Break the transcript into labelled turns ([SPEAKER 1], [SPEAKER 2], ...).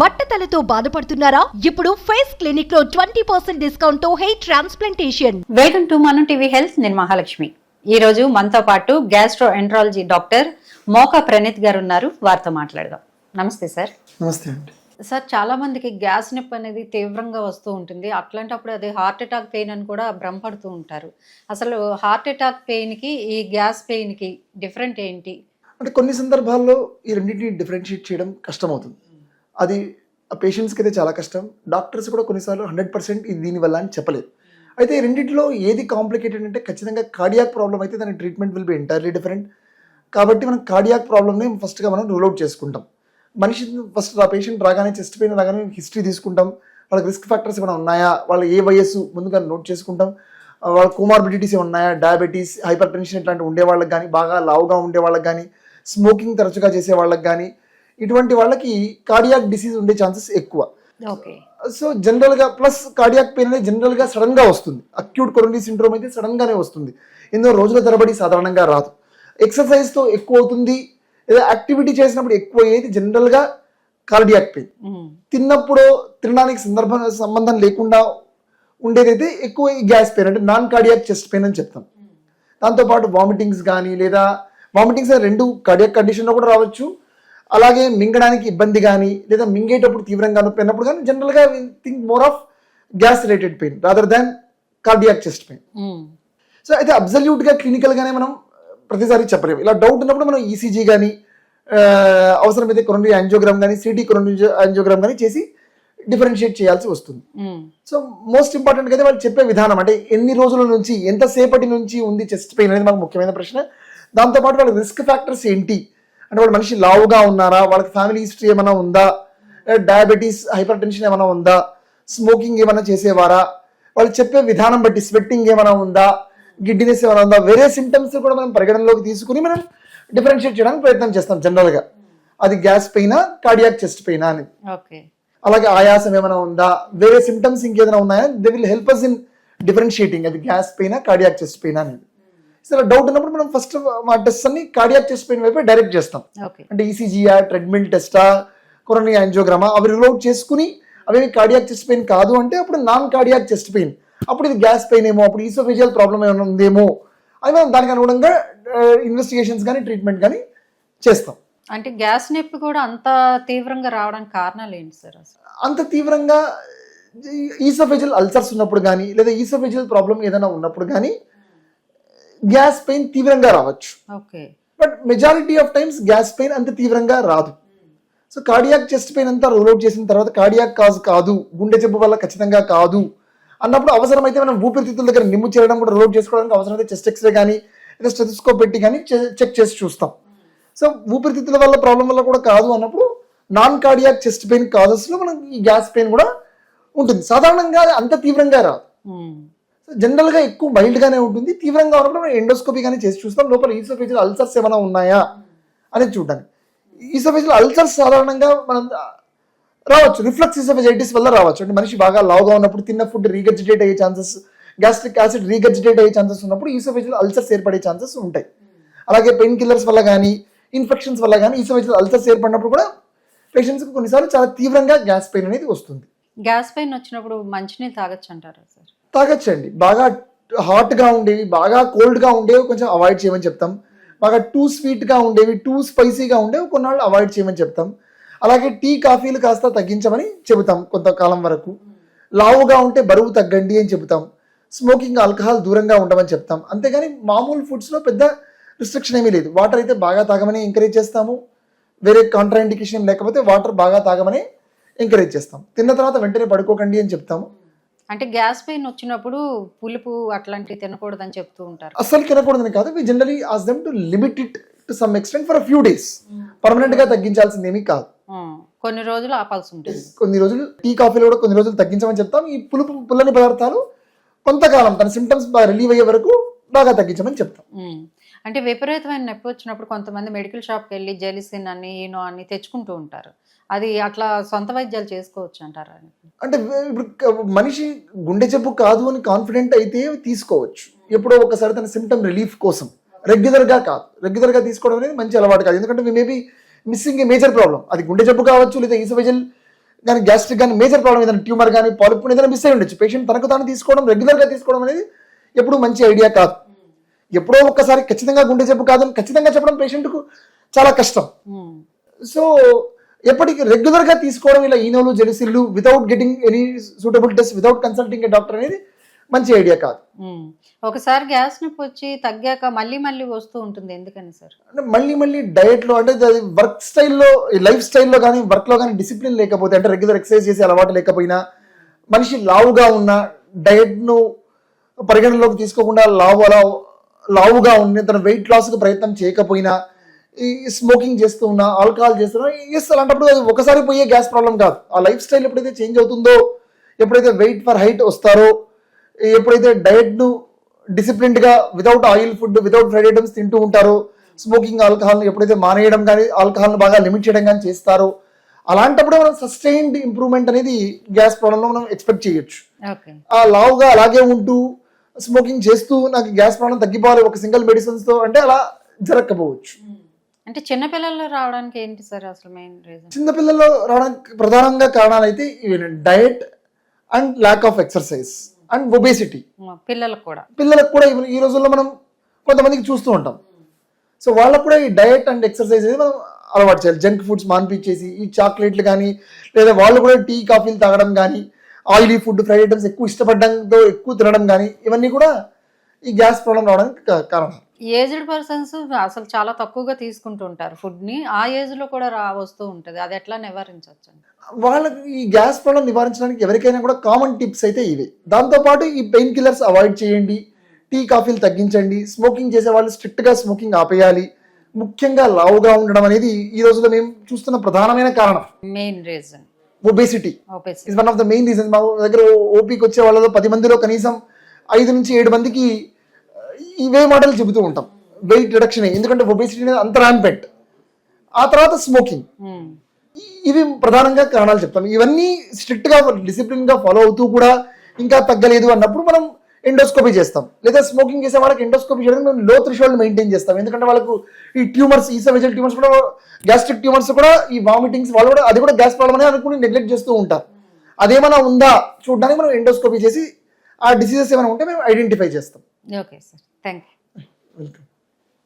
[SPEAKER 1] బట్టతలతో బాధపడుతున్నారా? ఇప్పుడు ఫేస్ క్లినిక్లో twenty percent డిస్కౌంట్తో hair transplantation.
[SPEAKER 2] Welcome to Manam TV health నేను మహాలక్ష్మి. ఈ రోజు మనతో పాటు gastroenterology doctor Moka Praneeth గారు ఉన్నారు. వారితో మాట్లాడదాం. నమస్తే సార్.
[SPEAKER 3] నమస్తే అండి.
[SPEAKER 2] సార్ చాలా మందికి గ్యాస్ నొప్పి అనేది తీవ్రంగా వస్తూ ఉంటుంది. అట్లాంటప్పుడు అది హార్ట్ అటాక్ పెయిన్ అని కూడా భ్రమపడుతూ ఉంటారు. అసలు హార్ట్ అటాక్ పెయిన్కి ఈ గ్యాస్ పెయిన్కి డిఫరెంట్ ఏంటి?
[SPEAKER 3] అంటే కొన్ని సందర్భాల్లో ఈ రెండింటిని డిఫరెన్షియేట్ చేయడం కష్టమవుతుంది. అది ఆ పేషెంట్స్కి అయితే చాలా కష్టం. డాక్టర్స్ కూడా కొన్నిసార్లు హండ్రెడ్ పర్సెంట్ ఇది దీనివల్ల అని చెప్పలేదు. అయితే ఈ రెండింటిలో ఏది కాంప్లికేటెడ్ అంటే ఖచ్చితంగా కార్డియాక్ ప్రాబ్లం అయితే దాని treatment will be entirely different కాబట్టి మనం కార్డియాక్ ప్రాబ్లమ్ని ఫస్ట్గా మనం రూల్ అవుట్ చేసుకుంటాం. మనిషి ఫస్ట్ ఆ పేషెంట్ రాగానే చెస్ట్ పెయిన్ రాగానే హిస్టరీ తీసుకుంటాం. వాళ్ళకి రిస్క్ ఫ్యాక్టర్స్ ఏమైనా ఉన్నాయా? వాళ్ళ ఏ వయస్సు ముందుగా నోట్ చేసుకుంటాం. వాళ్ళ కోమార్బిడిటీస్ ఉన్నాయా? డయాబెటీస్ హైపర్ టెన్షన్ ఇట్లాంటి ఉండే వాళ్ళకి కానీ బాగా లావుగా ఉండే వాళ్ళకి కానీ స్మోకింగ్ తరచుగా చేసే వాళ్ళకి కానీ ఇటువంటి వాళ్ళకి కార్డియాక్ డిసీజ్ ఉండే ఛాన్సెస్ ఎక్కువ. సో జనరల్గా ప్లస్ కార్డియాక్ పెయిన్ అనేది జనరల్గా సడన్గా వస్తుంది. అక్యూట్ కొరొనరీ సిండ్రోమ్ అయితే సడన్గానే వస్తుంది. ఎన్నో రోజుల తరబడి సాధారణంగా రాదు. ఎక్సర్సైజ్తో ఎక్కువ అవుతుంది. లేదా యాక్టివిటీ చేసినప్పుడు ఎక్కువ అయ్యేది జనరల్గా కార్డియాక్ పెయిన్ తిన్నప్పుడు తినడానికి సందర్భం సంబంధం లేకుండా ఉండేదైతే ఎక్కువ గ్యాస్ పెయిన్ అంటే నాన్ కార్డియాక్ చెస్ట్ పెయిన్ అని చెప్తాం. దాంతోపాటు వామిటింగ్స్ కానీ లేదా వామిటింగ్స్ రెండు కార్డియాక్ కండిషన్లో కూడా రావచ్చు. అలాగే మింగడానికి ఇబ్బంది కానీ లేదా మింగేటప్పుడు తీవ్రంగా నొప్పి అన్నప్పుడు కానీ జనరల్గా think more of gas related pain rather than cardiac chest pain so అయితే అబ్జల్యూట్గా క్లినికల్గానే మనం ప్రతిసారి చెప్పలేము. ఇలా డౌట్ ఉన్నప్పుడు మనం ఈసీజీ కానీ అవసరమైతే కొరండి యాంజియోగ్రామ్ కానీ సిటీ కొరండి యాంజియోగ్రామ్ కానీ చేసి డిఫరెన్షియేట్ చేయాల్సి వస్తుంది. సో మోస్ట్ ఇంపార్టెంట్ అయితే వాళ్ళు చెప్పే విధానం అంటే ఎన్ని రోజుల నుంచి ఎంతసేపటి నుంచి ఉంది చెస్ట్ పెయిన్ అనేది మాకు ముఖ్యమైన ప్రశ్న. దాంతోపాటు వాళ్ళ రిస్క్ ఫ్యాక్టర్స్ ఏంటి? అంటే వాళ్ళ మనిషి లావుగా ఉన్నారా? వాళ్ళకి ఫ్యామిలీ హిస్టరీ ఏమైనా ఉందా? డయాబెటీస్ హైపర్ టెన్షన్ ఏమైనా ఉందా? స్మోకింగ్ ఏమైనా చేసేవారా? వాళ్ళు చెప్పే విధానం బట్టి స్వెట్టింగ్ ఏమైనా ఉందా? గిడ్డినెస్ ఏమైనా ఉందా? వేరే సిమ్టమ్స్ కూడా మనం పరిగణనలోకి తీసుకుని మనం డిఫరెన్షియేట్ చేయడానికి ప్రయత్నం చేస్తాం జనరల్గా అది గ్యాస్ పెయినా కార్డియాక్ చెస్ట్ పెయినా అని. అలాగే ఆయాసం ఏమైనా ఉందా? వేరే సిమ్టమ్స్ ఇంకేదైనా ఉన్నాయా? They will help us in differentiating అది గ్యాస్ పెయినా కార్డియాక్ చెస్ట్ పెయినా అనేది సో డౌట్ ఉన్నప్పుడు మనం ఫస్ట్ మా టెస్ట్ అన్ని కార్డియాక్ చెస్ట్ పెయిన్ వైపు డైరెక్ట్ చేస్తాం. అంటే ఈసీజీయా ట్రెడ్మిల్ టెస్టా కొరనీ యాంజియోగ్రామా అవి రూల్ అవుట్ చేసుకుని అవి కార్డియాక్ చెస్ట్ పెయిన్ కాదు అంటే అప్పుడు నాన్ కార్డియాక్ చెస్ట్ పెయిన్ అప్పుడు ఇది గ్యాస్ పెయిన్ ఏమో అప్పుడు ఈసోఫేజియల్ ప్రాబ్లం ఏమైనా ఉందేమో అని మనం దానికి అనుగుణంగా ఇన్వెస్టిగేషన్స్ కానీ ట్రీట్మెంట్ కానీ చేస్తాం.
[SPEAKER 2] అంటే గ్యాస్ నొప్పి కూడా అంత తీవ్రంగా రావడానికి కారణాలు ఏంటి సార్
[SPEAKER 3] అంత తీవ్రంగా ఈసోఫేజియల్ అల్సర్స్ ఉన్నప్పుడు కానీ లేదా ఈసోఫేజియల్ ప్రాబ్లం ఏదైనా ఉన్నప్పుడు కానీ గ్యాస్ పెయిన్ తీవ్రంగా రావచ్చు. But majority of times gas pain అంత తీవ్రంగా రాదు. సో కార్డియాక్ చెస్ట్ పెయిన్ అంతా రూల్ అవుట్ చేసిన తర్వాత కార్డియాక్ కాజ్ కాదు గుండె జబ్బు వల్ల ఖచ్చితంగా కాదు అన్నప్పుడు అవసరమైతే మనం ఊపిరితిత్తుల దగ్గర నిమ్ము చేయడం కూడా రూల్ అవుట్ చేసుకోవడానికి అవసరమైతే చెస్ట్ ఎక్స్రే కానీ లేదా స్టెథోస్కోప్ పెట్టి కానీ చెక్ చేసి చూస్తాం. సో ఊపిరితిత్తుల వల్ల ప్రాబ్లం వల్ల కూడా కాదు అన్నప్పుడు నాన్ కార్డియాక్ చెస్ట్ పెయిన్ కాజెస్లో మనం ఈ గ్యాస్ పెయిన్ కూడా ఉంటుంది. సాధారణంగా అంత తీవ్రంగా రాదు. సో జనరల్గా ఎక్కువ మైల్డ్గానే ఉంటుంది. తీవ్రంగా ఉన్నప్పుడు మనం ఎండోస్కోపీ కానీ చేసి చూస్తాం. లోపల ఈసోఫేజియల్ అల్సర్స్ ఏమైనా ఉన్నాయా అనేది చూడడానికి. ఈసోఫేజియల్ అల్సర్స్ సాధారణంగా మనం రావచ్చు. రిఫ్లక్స్ ఈసోఫేజైటిస్ వల్ల రావచ్చు. అంటే మనిషి బాగా లావుగా ఉన్నప్పుడు తిన్న ఫుడ్ రీగజిటేట్ అయ్యే ఛాన్సెస్ గ్యాస్ట్రిక్ యాసిడ్ రీగర్జిటేట్ అయ్యే ఛాన్సెస్ ఉన్నప్పుడు ఈసోఫేజియల్ అల్సర్స్ ఏర్పడే ఛాన్సెస్ ఉంటాయి. అలాగే పెయిన్ కిల్లర్స్ వల్ల కానీ ఇన్ఫెక్షన్స్ వల్ల కానీ ఈసోఫేజియల్ అల్సర్స్ ఏర్పడినప్పుడు కూడా పేషెంట్స్కి కొన్నిసార్లు చాలా తీవ్రంగా గ్యాస్ పెయిన్ అనేది వస్తుంది.
[SPEAKER 2] గ్యాస్ పెయిన్ వచ్చినప్పుడు మంచినీళ్ళు తాగొచ్చు అంటారా సార్?
[SPEAKER 3] తాగచ్చండి. బాగా హాట్గా ఉండేవి బాగా కోల్డ్గా ఉండేవి కొంచెం అవాయిడ్ చేయమని చెప్తాం. బాగా టూ స్వీట్గా ఉండేవి టూ స్పైసీగా ఉండేవి కొన్నాళ్ళు అవాయిడ్ చేయమని చెప్తాం. అలాగే టీ కాఫీలు కాస్త తగ్గించమని చెబుతాం కొంతకాలం వరకు. లావుగా ఉంటే బరువు తగ్గండి అని చెబుతాం. స్మోకింగ్ ఆల్కహాల్ దూరంగా ఉండమని చెప్తాం. అంతేగాని మామూలు ఫుడ్స్లో పెద్ద రిస్ట్రిక్షన్ ఏమీ లేదు. వాటర్ అయితే బాగా తాగమని ఎంకరేజ్ చేస్తాము. వేరే కాంట్రాఇండికేషన్ లేకపోతే వాటర్ బాగా తాగమని ఎంకరేజ్ చేస్తాం. తిన్న తర్వాత వెంటనే పడుకోకండి అని చెప్తాము.
[SPEAKER 2] అంటే గ్యాస్ పెయిన్ వచ్చినప్పుడు పులుపు అట్లాంటివి తినకూడదని చెప్తూ ఉంటారు.
[SPEAKER 3] అస్సలు తినకూడదని కాదు. We generally ask them to limit it to some extent for few days పర్మనెంట్గా తగ్గించాల్సింది ఏమీ కాదు.
[SPEAKER 2] కొన్ని రోజులు ఆపాల్సి ఉంటుంది.
[SPEAKER 3] కొన్ని రోజులు టీ కాఫీలో కూడా కొన్ని రోజులు తగ్గించమని చెప్తాం. ఈ పులుపు పుల్లని పదార్థాలు కొంతకాలం తన సిమ్టమ్స్ బాగా రిలీవ్ అయ్యే వరకు బాగా తగ్గించమని చెప్తాం.
[SPEAKER 2] ఉమ్. అంటే విపరీతమైన నొప్పి వచ్చినప్పుడు కొంతమంది మెడికల్ షాప్కి వెళ్ళి జెలిసిన్ అని ఈనో అని తెచ్చుకుంటూ ఉంటారు. అది అట్లా సొంత వైద్యాలు చేసుకోవచ్చు అంటారా
[SPEAKER 3] అంటే ఇప్పుడు మనిషి గుండె జబ్బు కాదు అని కాన్ఫిడెంట్ అయితే తీసుకోవచ్చు. ఎప్పుడో ఒకసారి తన సిమ్టమ్ రిలీఫ్ కోసం. రెగ్యులర్గా కాదు. రెగ్యులర్గా తీసుకోవడం అనేది మంచి అలవాటు కాదు. ఎందుకంటే maybe missing a major problem అది గుండె జబ్బు కావచ్చు లేదా ఈసోఫేజల్ కానీ గ్యాస్ట్రిక్ కానీ మేజర్ ప్రాబ్లం ఏదైనా ట్యూమర్ కానీ పాలిప్ ఏదైనా మిస్ అయి ఉండొచ్చు. పేషెంట్ తనకు తాను తీసుకోవడం రెగ్యులర్గా తీసుకోవడం అనేది ఎప్పుడు మంచి ఐడియా కాదు. ఎప్పుడో ఒక్కసారి ఖచ్చితంగా గుండె జబ్బు కాదని ఖచ్చితంగా చెప్పడం పేషెంట్కు చాలా కష్టం. సో ఎప్పటికీ రెగ్యులర్గా తీసుకోవడం ఇలా ఈనోలు జెలిసిల్లు without getting any suitable test without consulting a doctor అనేది మంచి ఐడియా కాదు.
[SPEAKER 2] ఒకసారి గ్యాస్ నొప్పి వచ్చి తగ్గాక మళ్ళీ మళ్ళీ వస్తూ ఉంటుంది ఎందుకని సార్
[SPEAKER 3] అంటే మళ్ళీ మళ్ళీ డయట్లో అంటే వర్క్ స్టైల్లో లైఫ్ స్టైల్లో కానీ వర్క్లో కానీ డిసిప్లిన్ లేకపోతే అంటే రెగ్యులర్ ఎక్సర్సైజ్ చేసే అలవాటు లేకపోయినా మనిషి లావుగా ఉన్న డయట్ను పరిగణలోకి తీసుకోకుండా లావు అలా లావుగా ఉండి తన వెయిట్ లాస్కు ప్రయత్నం చేయకపోయినా ఈ స్మోకింగ్ చేస్తూ ఉన్నా ఆల్కహాల్ చేస్తున్నా ఎస్ అలాంటప్పుడు అది ఒకసారి పోయే గ్యాస్ ప్రాబ్లం కాదు. ఆ లైఫ్ స్టైల్ ఎప్పుడైతే చేంజ్ అవుతుందో ఎప్పుడైతే వెయిట్ ఫర్ హైట్ వస్తారో ఎప్పుడైతే డయట్ను డిసిప్లిన్డ్గా without oil food without fried items తింటూ ఉంటారో స్మోకింగ్ ఆల్కహాల్ ఎప్పుడైతే మానేయడం కానీ ఆల్కహాల్ బాగా లిమిట్ చేయడం కానీ చేస్తారో అలాంటప్పుడు మనం సస్టైన్డ్ ఇంప్రూవ్మెంట్ అనేది గ్యాస్ ప్రాబ్లంలో మనం ఎక్స్పెక్ట్ చేయొచ్చు. ఆ లావుగా అలాగే ఉంటూ స్మోకింగ్ చేస్తూ నాకు గ్యాస్ ప్రాబ్లం తగ్గిపోవాలి ఒక సింగిల్ మెడిసిన్స్తో అంటే అలా జరగకపోవచ్చు
[SPEAKER 2] అంటే చిన్నపిల్లల్లో రావడానికి ఏంటి సార్ అసలు మెయిన్ రీజన్
[SPEAKER 3] చిన్నపిల్లల్లో రావడానికి ప్రధానంగా కారణాలు అయితే ఇవి diet and lack of exercise and obesity
[SPEAKER 2] పిల్లలకు కూడా.
[SPEAKER 3] పిల్లలకు కూడా ఈ రోజుల్లో మనం కొంతమందికి చూస్తూ ఉంటాం. సో వాళ్ళకు కూడా ఈ డయట్ అండ్ ఎక్సర్సైజ్ అనేది మనం అలవాటు చేయాలి. జంక్ ఫుడ్స్ మాన్పించేసి ఈ చాక్లెట్లు కానీ లేదా వాళ్ళు కూడా టీ కాఫీలు తాగడం కానీ ఆయిలీ ఫుడ్ ఫ్రైడ్ ఐటమ్స్ ఎక్కువ ఇష్టపడడంతో ఎక్కువ తినడం కానీ ఇవన్నీ కూడా ఈ గ్యాస్ ప్రాబ్లం రావడానికి కారణం.
[SPEAKER 2] ఏజ్డ్ పర్సన్స్ అసలు చాలా తక్కువగా తీసుకుంటూ ఉంటారు ఫుడ్ని ఆ ఏజ్లో కూడా రా వస్తూ ఉంటది. అది ఎట్లా నివారించవచ్చు
[SPEAKER 3] వాళ్ళకి ఈ గ్యాస్ ప్రాబ్లం నివారించడానికి ఎవరికైనా కూడా కామన్ టిప్స్ అయితే ఇవే. దాంతోపాటు ఈ పెయిన్ కిల్లర్స్ అవాయిడ్ చేయండి. టీ కాఫీలు తగ్గించండి. స్మోకింగ్ చేసే వాళ్ళు స్ట్రిక్ట్గా స్మోకింగ్ ఆపేయాలి. ముఖ్యంగా లావుగా ఉండడం అనేది ఈ రోజుల్లో మేము చూస్తున్న ప్రధానమైన కారణం.
[SPEAKER 2] Main reason
[SPEAKER 3] obesity is one of the main reason మా దగ్గర ఓపీకి వచ్చే వాళ్ళలో పది మందిలో కనీసం ఐదు నుంచి ఏడు మందికి ఇవే మాటలు చెబుతూ ఉంటాం. వెయిట్ రిడక్షన్ ఎందుకంటే ఒబేసిటీ అనేది అంత ర్యాంపెట్ ఆ తర్వాత స్మోకింగ్ ఇవి ప్రధానంగా కారణాలు చెప్తాం. ఇవన్నీ స్ట్రిక్ట్గా డిసిప్లిన్గా ఫాలో అవుతూ కూడా ఇంకా తగ్గలేదు అన్నప్పుడు మనం ఎండోస్కోపీ చేస్తాం. లేదా స్మోకింగ్ చేసే వాళ్ళకి ఎండోస్కోపీ చేయడానికి మేము లో థ్రెషోల్డ్ మెయింటైన్ చేస్తాం. ఎందుకంటే వాళ్ళకు ఈ ట్యూమర్స్ ఈసోవెజల్ ట్యూమర్స్ కూడా గ్యాస్ట్రిక్ ట్యూమర్స్ కూడా ఈ వామిటింగ్స్ వాళ్ళు కూడా అది కూడా గ్యాస్ ప్రాబ్లమ్ అని అనుకుని నెగ్లెక్ట్ చేస్తూ ఉంటారు అదేమైనా ఉందా? చూడడానికి మనం ఎండోస్కోపీ చేసి ఆ డిసీజెస్ ఏమైనా ఉంటే మేము ఐడెంటిఫై చేస్తాం.
[SPEAKER 2] Okay sir Thank you.
[SPEAKER 3] Welcome.